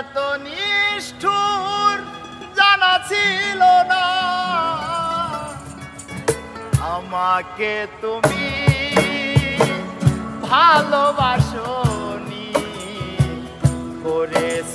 এত নিষ্ঠুর জানা ছিল না। আমাকে তুমি ভালোবাসনি করেছ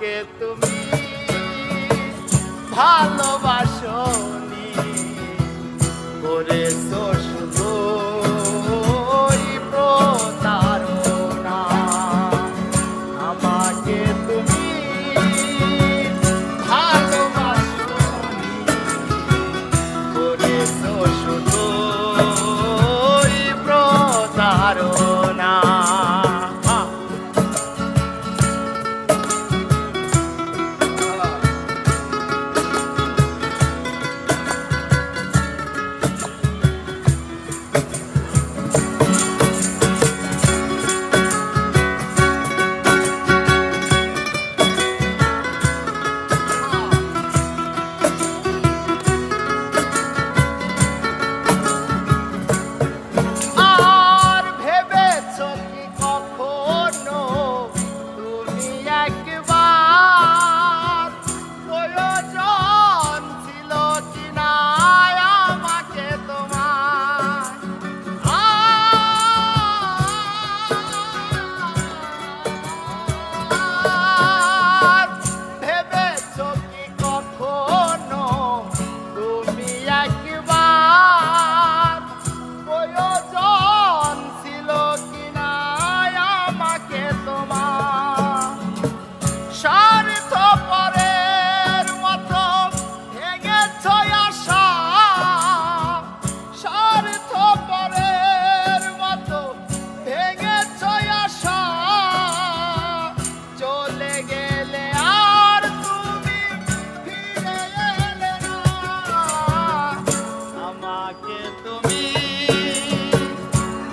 আমাকে তুমি ভালোবাস। call.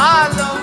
I follow.